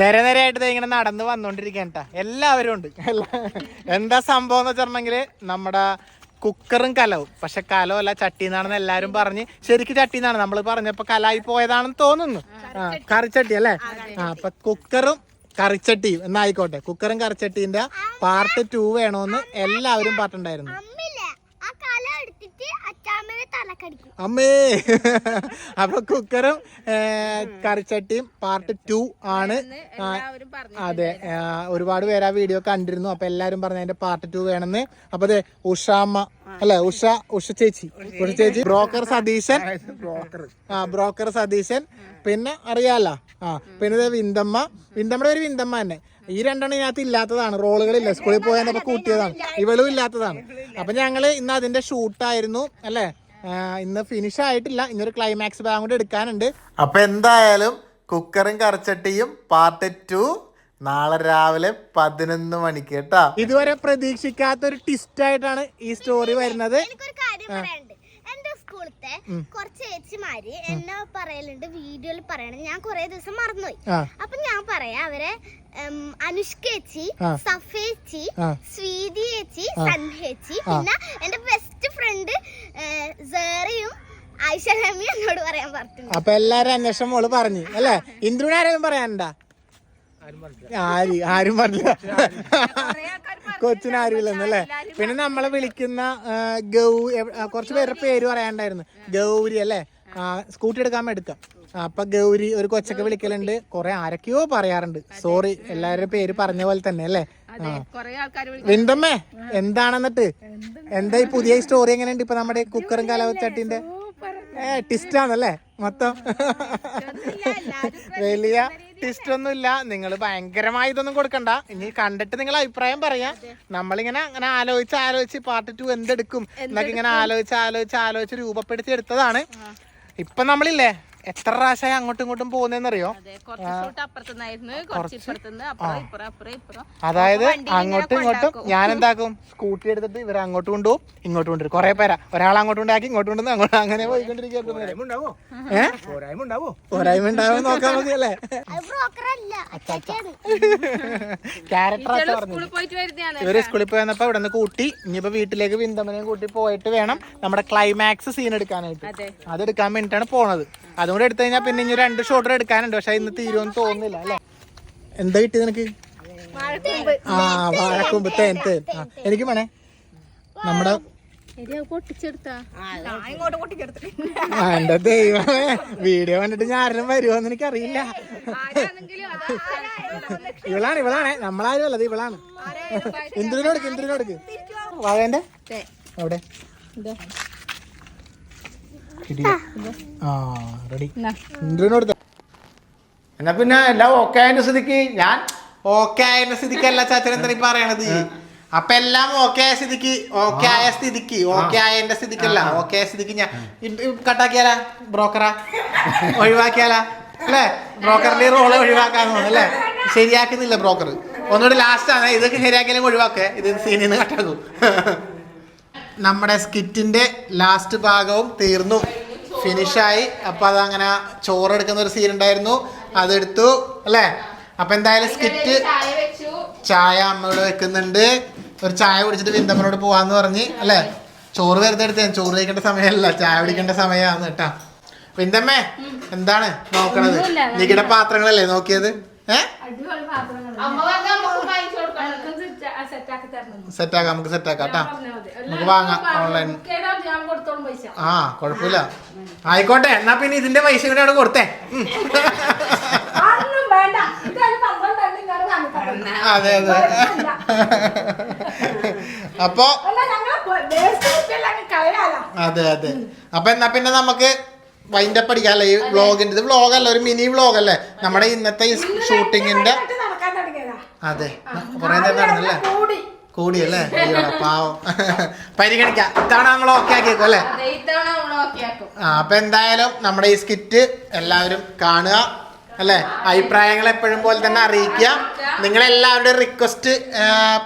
നിര നിരയായിട്ട് ഇങ്ങനെ നടന്ന് വന്നോണ്ടിരിക്കാൻ കേട്ടോ എല്ലാവരും ഉണ്ട്. എന്താ സംഭവം എന്ന് വെച്ചിട്ടുണ്ടെങ്കിൽ നമ്മുടെ കുക്കറും കലവും. പക്ഷെ കലവും അല്ല ചട്ടി എന്നാണെന്ന് എല്ലാരും പറഞ്ഞ് ശരിക്കും ചട്ടി എന്നാണ് നമ്മൾ പറഞ്ഞപ്പോ കലായി പോയതാണെന്ന് തോന്നുന്നു. ആ കറിച്ചട്ടി അല്ലേ? ആ അപ്പൊ കുക്കറും കറിച്ചട്ടിയും എന്നായിക്കോട്ടെ. കുക്കറും കറിച്ചട്ടീന്റെ പാർട്ട് ടു വേണോന്ന് എല്ലാവരും പറഞ്ഞിട്ടുണ്ടായിരുന്നു. അമ്മേ. അപ്പൊ കുക്കറും കറിച്ചട്ടിയും പാർട്ട് ടു ആണ്. എല്ലാവരും പറഞ്ഞു അതെ ഒരുപാട് പേര് ആ വീഡിയോ കണ്ടിരുന്നു. അപ്പൊ എല്ലാരും പറഞ്ഞു അതിന്റെ പാർട്ട് ടു വേണമെന്ന്. അപ്പൊ അതെ ഉഷാമ്മ അല്ലെ ഉഷ ഉഷ ചേച്ചി. ഉഷ ചേച്ചി. ബ്രോക്കർ സതീശൻ. ആ ബ്രോക്കർ സതീശൻ. പിന്നെ അറിയാലോ. ആ പിന്നെ ദേ വിന്തമ്മ വിന്തമ്മയുടെ ഒരു വിന്തമ്മ തന്നെ. ഈ രണ്ടെണ്ണം ഇതിനകത്ത് ഇല്ലാത്തതാണ്. റോളുകളില്ല. സ്കൂളിൽ പോയാൽ കൂട്ടിയതാണ്. ഇവളും ഇല്ലാത്തതാണ്. അപ്പൊ ഞങ്ങൾ ഇന്ന് അതിന്റെ ഷൂട്ടായിരുന്നു. അല്ലേ? ഇന്ന് ഫിനിഷ് ആയിട്ടില്ല. ഇന്നൊരു ക്ലൈമാക്സ് ഭാഗം കൂടി എടുക്കാനുണ്ട്. അപ്പൊ എന്തായാലും കുക്കറും കറച്ചട്ടിയും പാർട്ട് ടു നാളെ രാവിലെ പതിനൊന്ന് മണിക്ക് കേട്ടാ. ഇതുവരെ പ്രതീക്ഷിക്കാത്ത ഒരു ട്വിസ്റ്റ് ആയിട്ടാണ് ഈ സ്റ്റോറി വരുന്നത്. എനിക്കൊരു കാര്യം പറയാനുണ്ട്. എന്റെ സ്കൂളത്തെ കുറച്ച് ചേച്ചിമാര് എന്നെ പറയലുണ്ട് വീഡിയോയിൽ പറയണത് ഞാൻ കുറെ ദിവസം മറന്നുപോയി. അപ്പൊ ഞാൻ പറയാ അവരെ അനുഷ്കേച്ചി അനുഷ്ക ചേച്ചി ആ. സഫേച്ചി സ്വീതി ചേച്ചി സൻഹേച്ചി പിന്നെ എന്നോട് പറയാൻ അപ്പൊ എല്ലാരും അന്വേഷണം മോൾ പറഞ്ഞു അല്ലേ? ഇന്ദ്രുവിനെ ആരെയും പറയാനുണ്ടാ? ആര്? ആരും പറഞ്ഞില്ല. കൊച്ചിന് ആരുമില്ലെന്നല്ലേ പിന്നെ നമ്മളെ വിളിക്കുന്ന ഗൗ കുറച്ച് പേരുടെ പേര് പറയാണ്ടായിരുന്നു ഗൗരി അല്ലേ? ആ, സ്കൂട്ടി എടുക്കാൻ എടുക്കാം അപ്പൊ ഗൗരി ഒരു കൊച്ചൊക്കെ വിളിക്കലുണ്ട്. കുറെ ആരൊക്കെയോ പറയാറുണ്ട്. സോറി എല്ലാവരുടെ പേര് പറഞ്ഞ പോലെ തന്നെ അല്ലേ? അതെ കൊറേ ആൾക്കാർ വിന്തമ്മേ എന്താണെന്നിട്ട്? എന്താ ഈ പുതിയ സ്റ്റോറി എങ്ങനെയുണ്ട് ഇപ്പൊ നമ്മുടെ കുക്കറും കലവച്ചട്ടിന്റെ ഏ ടിസ്റ്റ് ആണല്ലേ? മൊത്തം. വലിയ ടിസ്റ്റ് ഒന്നും ഇല്ല നിങ്ങൾ ഭയങ്കരമായി ഇതൊന്നും കൊടുക്കണ്ട. ഇനി കണ്ടിട്ട് നിങ്ങൾ അഭിപ്രായം പറയാ. നമ്മളിങ്ങനെ അങ്ങനെ ആലോചിച്ച് ആലോചിച്ച് പാർട്ട് ടു എന്തെടുക്കും? എന്നൊക്കെ ഇങ്ങനെ ആലോചിച്ച് ആലോചിച്ച് ആലോചിച്ച് രൂപപ്പെടുത്തി എടുത്തതാണ്. ഇപ്പൊ നമ്മളില്ലേ? എത്ര പ്രാവശ്യമായി അങ്ങോട്ടും ഇങ്ങോട്ടും അതെ അപ്പുറം അതായത് അങ്ങോട്ടും ഇങ്ങോട്ടും ഞാൻ എന്താക്കും സ്കൂട്ടി എടുത്തിട്ട് ഇവർ അങ്ങോട്ട് കൊണ്ടുപോകും ഇങ്ങോട്ട് കൊണ്ടു കുറെ പേരാ. ഒരാൾ അങ്ങോട്ട് കൊണ്ടാക്കി ഇങ്ങോട്ട് കൊണ്ടുവന്ന് അങ്ങോട്ട് അങ്ങനെ പോയിക്കൊണ്ടിരിക്കുന്നു ഏഹ് പോരായ്മ ഉണ്ടാവും നോക്കാൻ മതി അല്ലേ? അത് ക്യാരക്ടർ ഇവർ സ്കൂളിൽ പോയി വന്നപ്പോ ഇവിടെ നിന്ന് കൂട്ടി ഇനിയിപ്പോ വീട്ടിലേക്ക് വിന്തമനെയും കൂട്ടി പോയിട്ട് വേണം നമ്മുടെ ക്ലൈമാക്സ് സീൻ എടുക്കാനായിട്ട്. അതെടുക്കാൻ എടുക്കാൻ വേണ്ടിട്ടാണ് പോണത്. അതുകൂടെ എടുത്തു കഴിഞ്ഞാൽ പിന്നെ ഇനി രണ്ട് ഷോട്ടർ എടുക്കാനുണ്ട്. പക്ഷെ ഇന്ന് തീരുമെന്ന് തോന്നുന്നില്ല അല്ലേ? എന്താ കിട്ടി നിനക്ക്? ആ വാഴക്കൂമ്പ്. തേൻ തേൻ. എനിക്ക് വേണേ. നമ്മുടെ ആ, എന്റെ ദൈവമേ. വീഡിയോ കണ്ടിട്ട് ഞാൻ ആരെങ്കിലും വരുമോന്ന് എനിക്കറിയില്ല. ഇവളാണ് ഇവളാണ്. നമ്മളാരും അല്ലത് ഇവളാണ്. ഇന്ദ്രനോടുക്ക് ഇന്ദ്രനോടുക്ക് വാഴേന്റെ? അവിടെ? ആ. റെഡി ഇന്ദ്രനോട് എന്നാ പിന്നെ എല്ലാം ഓക്കെ ആയതിന്റെ സ്ഥിതിക്ക്. ഞാൻ ഓക്കെ ആയതിന്റെ സ്ഥിതിക്ക് അല്ല ചാച്ചൻ എന്താ പറയണത്? അപ്പൊ എല്ലാം ഓക്കെ ആയ സ്ഥിതിക്ക് ഓക്കെ ആയ സ്ഥിതിക്ക് ഓക്കെ ആയതിന്റെ സ്ഥിതിക്കല്ല. ഓക്കെ ആയ സ്ഥിതിക്ക് ഞാൻ കട്ടാക്കിയാലാ? ബ്രോക്കറാ? ഒഴിവാക്കിയാലാ? അല്ലേ? ബ്രോക്കറിന്റെ റോൾ ഒഴിവാക്കാന്ന് തോന്നുന്നു അല്ലേ? ശരിയാക്കുന്നില്ല ബ്രോക്കർ ഒന്നുകൂടി ലാസ്റ്റ് ആണ്. ഇതൊക്കെ ശരിയാക്കിയാലും ഒഴിവാക്കേ. ഇത് സീനിൽ നിന്ന് കട്ടാക്കും നമ്മുടെ സ്കിറ്റിന്റെ ലാസ്റ്റ് ഭാഗവും തീർന്നു. ഫിനിഷായി അപ്പോൾ അതങ്ങനെ ചോറെടുക്കുന്ന ഒരു സീൻ ഉണ്ടായിരുന്നു. അതെടുത്തു അല്ലേ? അപ്പം എന്തായാലും സ്കിറ്റ് ചായ വെച്ചു. ചായ അമ്മയോട് വെക്കുന്നുണ്ട്. ഒരു ചായ കുടിച്ചിട്ട് വിന്തമ്മനോട് പോവാന്ന് പറഞ്ഞ് അല്ലേ? ചോറ് വെറുതെ എടുത്തേ ചോറ് കഴിക്കേണ്ട സമയമല്ല ചായ കുടിക്കേണ്ട സമയമാണ് കേട്ടാ. വിന്തമ്മേ എന്താണ് നോക്കണത്? നികിടെ പാത്രങ്ങളല്ലേ നോക്കിയത്? ഏ? സെറ്റാക്കാം നമുക്ക് സെറ്റാക്കാം കേട്ടാ നമുക്ക് വാങ്ങാം ഓൺലൈൻ ആ കുഴപ്പമില്ല ആയിക്കോട്ടെ എന്നാ പിന്നെ ഇതിന്റെ പൈസ കൂടെ അവിടെ കൊടുത്തേ. അതെ അതെ. അപ്പൊ അതെ അതെ. അപ്പൊ എന്നാ പിന്നെ നമുക്ക് വൈൻഡപ്പ് അടിക്കാം അല്ലേ? ഈ വ്ളോഗിന്റെ ഇത് വ്ളോഗല്ല ഒരു മിനി വ്ളോഗ് അല്ലേ? നമ്മുടെ ഇന്നത്തെ ഈ ഷൂട്ടിങ്ങിന്റെ അതെ. കുറെ നേരം നടന്നല്ലേ കൂടിയല്ലേ? അയ്യോടാ പാവം. പരിഗണിക്കാം. ഇത്തവണ നമ്മൾ ഓക്കെ ആക്കിയേക്കും അല്ലേ? ആ അപ്പൊ എന്തായാലും നമ്മുടെ ഈ സ്കിറ്റ് എല്ലാവരും കാണുക. അല്ലേ? അഭിപ്രായങ്ങൾ എപ്പോഴും പോലെ തന്നെ അറിയിക്കുക. നിങ്ങളെല്ലാവരുടെയും റിക്വസ്റ്റ്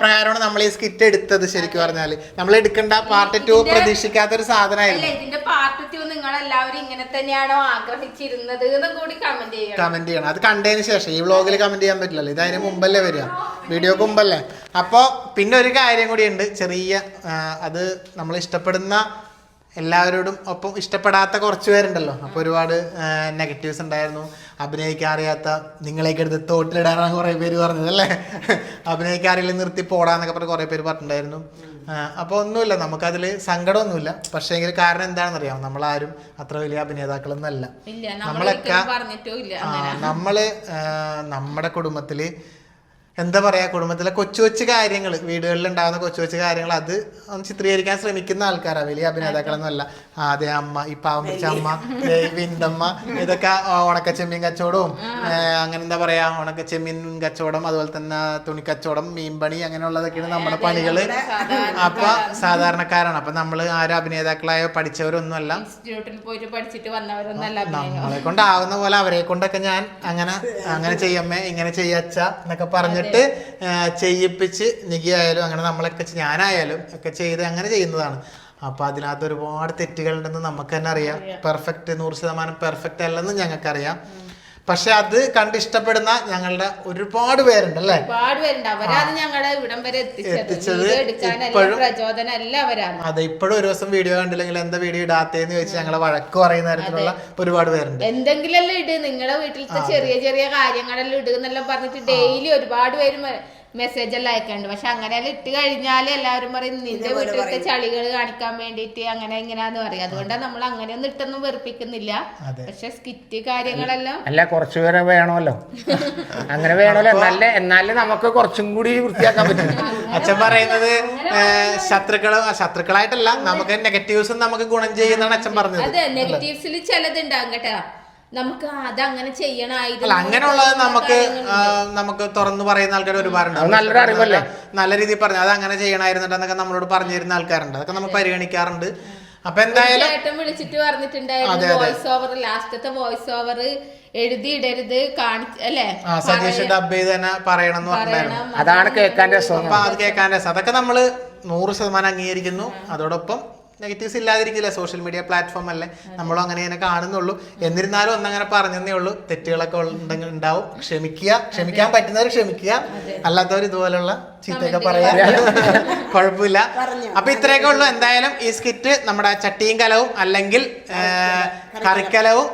പ്രകാരമാണ് നമ്മൾ ഈ സ്കിറ്റ് എടുത്തത് ശരിക്കും പറഞ്ഞാൽ നമ്മൾ എടുക്കേണ്ട പാർട്ട് ടു പ്രതീക്ഷിക്കാത്ത ഒരു സാധനമായിരുന്നു. ഇതിന്റെ പാർട്ട് ടു നിങ്ങൾ എല്ലാവരും ഇങ്ങനെ തന്നെയാണോ ആഗ്രഹിച്ചിരുന്നത് കൂടി കമന്റ് ചെയ്യണം. കമന്റ് ചെയ്യണം. അത് കണ്ടതിന് ശേഷം ഈ വ്ളോഗിൽ കമന്റ് ചെയ്യാൻ പറ്റില്ലല്ലോ. ഇത് അതിന് മുമ്പല്ലേ വരിക? വീഡിയോക്ക് മുമ്പല്ലേ? അപ്പോൾ പിന്നെ ഒരു കാര്യം കൂടി ഉണ്ട്. ചെറിയ അത് നമ്മൾ ഇഷ്ടപ്പെടുന്ന എല്ലാവരോടും ഒപ്പം ഇഷ്ടപ്പെടാത്ത കുറച്ച് പേരുണ്ടല്ലോ. അപ്പോൾ ഒരുപാട് നെഗറ്റീവ്സ് ഉണ്ടായിരുന്നു. അഭിനയിക്കാൻ അറിയാത്ത നിങ്ങളേക്ക് എടുത്ത് തോട്ടിലിടാനാണ് കുറേ പേര് പറഞ്ഞത് അല്ലേ? അഭിനയിക്കാൻ അറിയില്ല നിർത്തി പോടാന്നൊക്കെ പറഞ്ഞ് കുറേ പേര് പറഞ്ഞിട്ടുണ്ടായിരുന്നു. അപ്പോൾ ഒന്നുമില്ല നമുക്കതിൽ സങ്കടമൊന്നുമില്ല. പക്ഷേ എങ്കിൽ കാരണം എന്താണെന്ന് അറിയാം നമ്മളാരും അത്ര വലിയ അഭിനേതാക്കളൊന്നും അല്ല. ഇല്ല നമ്മൾ നമ്മളൊക്കെ നമ്മൾ നമ്മുടെ കുടുംബത്തിൽ എന്താ പറയാ കുടുംബത്തിലെ കൊച്ചു കൊച്ചു കാര്യങ്ങൾ വീടുകളിൽ ഉണ്ടാകുന്ന കൊച്ചു കൊച്ചു കാര്യങ്ങൾ അത് ഒന്ന് ചിത്രീകരിക്കാൻ ശ്രമിക്കുന്ന ആൾക്കാരാ വലിയ അഭിനേതാക്കളൊന്നും അല്ല ആദ്യ അമ്മ ഈ പാവം പിടിച്ച അമ്മ വിന്തമ്മ ഇതൊക്കെ ഉണക്ക ചെമ്മീൻ കച്ചവടവും അങ്ങനെ എന്താ പറയാ ഉണക്ക ചെമ്മീൻ കച്ചവടം അതുപോലെ തന്നെ തുണിക്കച്ചവടം മീൻപണി അങ്ങനെയുള്ളതൊക്കെയാണ് നമ്മുടെ പണികൾ. അപ്പൊ സാധാരണക്കാരാണ്. അപ്പൊ നമ്മൾ ആരും അഭിനേതാക്കളായോ പഠിച്ചവരൊന്നുമല്ല. നമ്മളെ കൊണ്ടാവുന്ന പോലെ അവരെ കൊണ്ടൊക്കെ ഞാൻ അങ്ങനെ അങ്ങനെ ചെയ്യമ്മേ ഇങ്ങനെ ചെയ്യച്ച എന്നൊക്കെ പറഞ്ഞിട്ട് ആ, ചെയ്യിപ്പിച്ച് നികി ആയാലും അങ്ങനെ നമ്മളൊക്കെ ഞാനായാലും ഒക്കെ ചെയ്ത് അങ്ങനെ ചെയ്യുന്നതാണ്. അപ്പോൾ അതിനകത്ത് ഒരുപാട് തെറ്റുകളുണ്ടെന്ന് നമുക്ക് തന്നെ അറിയാം. പെർഫെക്റ്റ് നൂറ് ശതമാനം പെർഫെക്റ്റ് അല്ലെന്ന് ഞങ്ങൾക്കറിയാം. പക്ഷെ അത് കണ്ടിഷ്ടപ്പെടുന്ന ഞങ്ങളുടെ ഒരുപാട് പേരുണ്ട് അല്ലേ ഒരുപാട് പേരുണ്ട്. അവരാണ് ഞങ്ങളെ ഇവിടം വരെ എത്തിച്ചത്. ഇപ്പോഴും- അതെ ഇപ്പോഴും ഒരു ദിവസം വീഡിയോ കണ്ടില്ലെങ്കിൽ എന്താ വീഡിയോ ഇടാത്തേന്ന് ചോദിച്ച് ഞങ്ങളെ വഴക്ക് പറയുന്ന തരത്തിലുള്ള ഒരുപാട് പേരുണ്ട്. എന്തെങ്കിലും ഇട്. നിങ്ങളുടെ വീട്ടിലത്തെ ചെറിയ ചെറിയ കാര്യങ്ങളെല്ലാം ഇടുക എന്നെല്ലാം പറഞ്ഞിട്ട് ഡെയിലി ഒരുപാട് പേര് മെസ്സേജ് എല്ലാം അയക്കാണ്ട് പക്ഷെ അങ്ങനെയെല്ലാം ഇട്ട് കഴിഞ്ഞാൽ എല്ലാവരും പറയും നിന്റെ വീട്ടിലത്തെ ചളികൾ കാണിക്കാൻ വേണ്ടിയിട്ട് അങ്ങനെ ഇങ്ങനെയാന്ന് പറയും. അതുകൊണ്ടാണ് നമ്മൾ അങ്ങനെ ഒന്നും ഇട്ടൊന്നും വെറുപ്പിക്കുന്നില്ല. പക്ഷെ സ്കിറ്റ് കാര്യങ്ങളെല്ലാം അല്ല കുറച്ചു പേരെ വേണമല്ലോ. അങ്ങനെ വേണമല്ലോ. എന്നാലേ എന്നാലേ നമുക്ക് കുറച്ചും കൂടി വൃത്തിയാക്കാൻ പറ്റും. അച്ഛൻ പറയുന്നത് ശത്രുക്കളും ശത്രുക്കളായിട്ടല്ല. നമുക്ക് നെഗറ്റീവ്സും നമുക്ക് ഗുണം ചെയ്യുന്നതാണ് അച്ഛൻ പറഞ്ഞത്. അതെ നെഗറ്റീവ്സിൽ ചിലതുണ്ടാകും കേട്ടോ. നമുക്ക് അത് അങ്ങനെ ചെയ്യണമായിരുന്നു അങ്ങനെയുള്ളത് നമുക്ക് നമുക്ക് തുറന്നു പറയുന്ന ആൾക്കാർ ഒരുപാടുണ്ട്. നല്ലൊരു അറിവല്ലേ? നല്ല രീതിയിൽ പറഞ്ഞു അത് അങ്ങനെ ചെയ്യണമായിരുന്നിട്ട് നമ്മളോട് പറഞ്ഞു തരുന്ന ആൾക്കാരുണ്ട്. അതൊക്കെ നമ്മൾ പരിഗണിക്കാറുണ്ട്. അപ്പൊ എന്തായാലും വിളിച്ചിട്ട് പറഞ്ഞിട്ടുണ്ടായിരുന്നു വോയിസ് ഓവർ ലാസ്റ്റത്തെ വോയിസ് ഓവർ എഴുതിയിടരുത് കാണിച്ച് അല്ലേ? ഡബ് ചെയ്ത് തന്നെ പറയണം എന്ന് അതാണ് കേൾക്കാൻ രസം അപ്പൊ അത് കേൾക്കാൻ രസം. അതൊക്കെ നമ്മൾ നൂറ് ശതമാനം അംഗീകരിക്കുന്നു. അതോടൊപ്പം നെഗറ്റീവ്സ് ഇല്ലാതിരിക്കില്ല? സോഷ്യൽ മീഡിയ പ്ലാറ്റ്ഫോം അല്ലേ? നമ്മളും അങ്ങനെ തന്നെ കാണുന്നുള്ളൂ. എന്നിരുന്നാലും ഒന്നങ്ങനെ പറഞ്ഞതേ ഉള്ളൂ. തെറ്റുകളൊക്കെ ഉണ്ടെങ്കിൽ ഉണ്ടാവും. ക്ഷമിക്കുക. ക്ഷമിക്കാൻ പറ്റുന്നവർ ക്ഷമിക്കുക. അല്ലാത്തവർ ഇതുപോലുള്ള ചീത്തയൊക്കെ പറയാ. കുഴപ്പമില്ല. അപ്പൊ ഇത്രയൊക്കെ ഉള്ളൂ. എന്തായാലും ഈ സ്കിറ്റ് നമ്മുടെ ചട്ടിയും കലവും അല്ലെങ്കിൽ കറിക്കലവും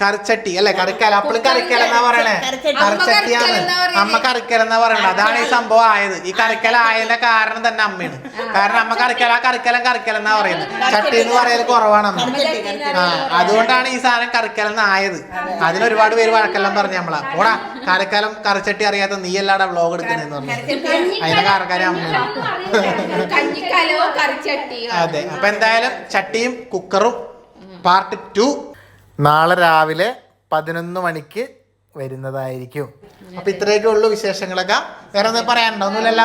കറിച്ചട്ടി. അല്ലെ? കറിക്കല. അപ്പളും കറിക്കല. എന്നാ പറയണേ? കറിച്ചട്ടിയാണ് അമ്മ കറിക്കല എന്നാ പറയണത് അതാണ് ഈ സംഭവം ആയത്. ഈ കറിക്കല ആയതിന്റെ കാരണം തന്നെ അമ്മയാണ്. കാരണം അമ്മ കറിക്കല കറിക്കലം കറിക്കല എന്നാ പറയുന്നത്. ചട്ടി എന്ന് പറയൽ കുറവാണ് അമ്മ. ആ അതുകൊണ്ടാണ് ഈ സാധനം കറിക്കലം ആയത്. അതിന് ഒരുപാട് പേര് വഴക്കെല്ലാം പറഞ്ഞു നമ്മളാ. പോടാ കറിക്കലം കറിച്ചട്ടി അറിയാത്ത നീ അല്ലാടെ വ്ലോഗ് എടുക്കുന്നതെന്ന് പറഞ്ഞു. അതിന്റെ കാരണക്കാരെ അമ്മയാണ്. അതെ. അപ്പൊ എന്തായാലും ചട്ടിയും കുക്കറും പാർട്ട് ടു. നാളെ രാവിലെ പതിനൊന്ന് മണിക്ക് വരുന്നതായിരിക്കും. അപ്പൊ ഇത്രയൊക്കെ ഉള്ളു വിശേഷങ്ങളൊക്കെ. വേറെ ഒന്നും പറയാനുണ്ടോ? ഒന്നുമില്ലല്ലോ.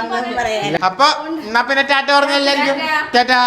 അപ്പൊ എന്നാ പിന്നെ ടാറ്റ പറഞ്ഞ എല്ലായിരിക്കും ടാറ്റാ.